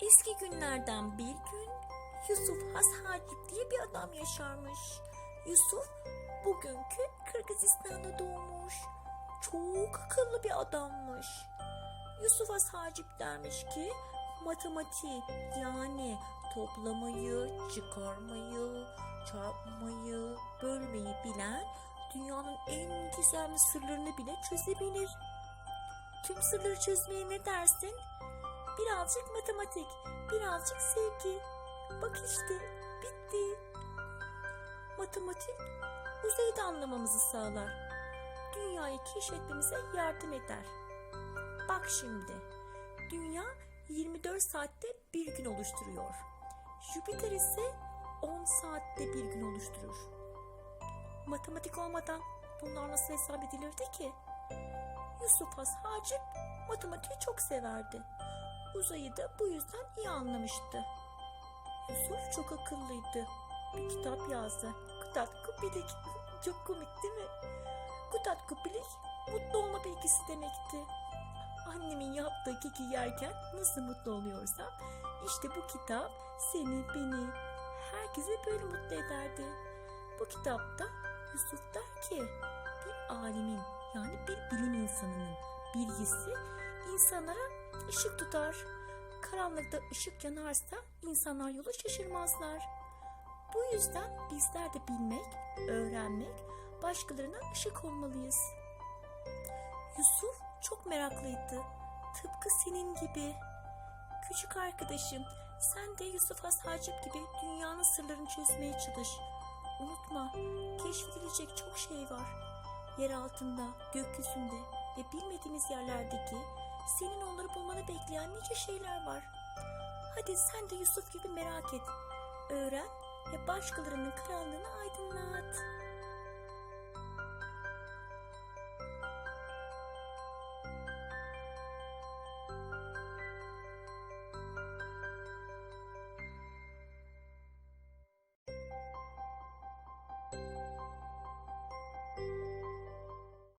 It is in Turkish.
Eski günlerden bir gün Yusuf Has Hacip diye bir adam yaşarmış. Yusuf bugünkü Kırgızistan'da doğmuş. Çok akıllı bir adammış. Yusuf Has Hacip dermiş ki matematiği yani toplamayı, çıkarmayı, çarpmayı, bölmeyi bilen dünyanın en gizemli sırlarını bile çözebilir. Tüm sırları çözmeye ne dersin? Birazcık matematik, birazcık sevgi. Bak işte, bitti. Matematik, uzayı da anlamamızı sağlar. Dünyayı keşfetmemize yardım eder. Bak şimdi, dünya 24 saatte bir gün oluşturuyor. Jüpiter ise 10 saatte bir gün oluşturur. Matematik olmadan bunlar nasıl hesap edilirdi ki? Yusuf Has Hacip matematiği çok severdi. Uzayı da bu yüzden iyi anlamıştı. Yusuf çok akıllıydı. Bir kitap yazdı. Kutat Kupilik. Çok komik değil mi? Kutat Kupilik mutlu olma bilgisi demekti. Annemin yaptığı keki yerken nasıl mutlu oluyorsam işte bu kitap seni, beni, herkese böyle mutlu ederdi. Bu kitapta Yusuf der ki bir alimin yani bir bilim insanının bilgisi insanlara ışık tutar. Karanlıkta ışık yanarsa insanlar yolu şaşırmazlar. Bu yüzden bizler de bilmek, öğrenmek, başkalarına ışık olmalıyız. Yusuf çok meraklıydı. Tıpkı senin gibi. Küçük arkadaşım, sen de Yusuf Has Hacip gibi dünyanın sırlarını çözmeye çalış. Unutma, keşfedilecek çok şey var. Yer altında, gökyüzünde ve bilmediğimiz yerlerdeki bulmanı bekleyen nice şeyler var. Hadi sen de Yusuf gibi merak et. Öğren ve başkalarının karanlığını aydınlat.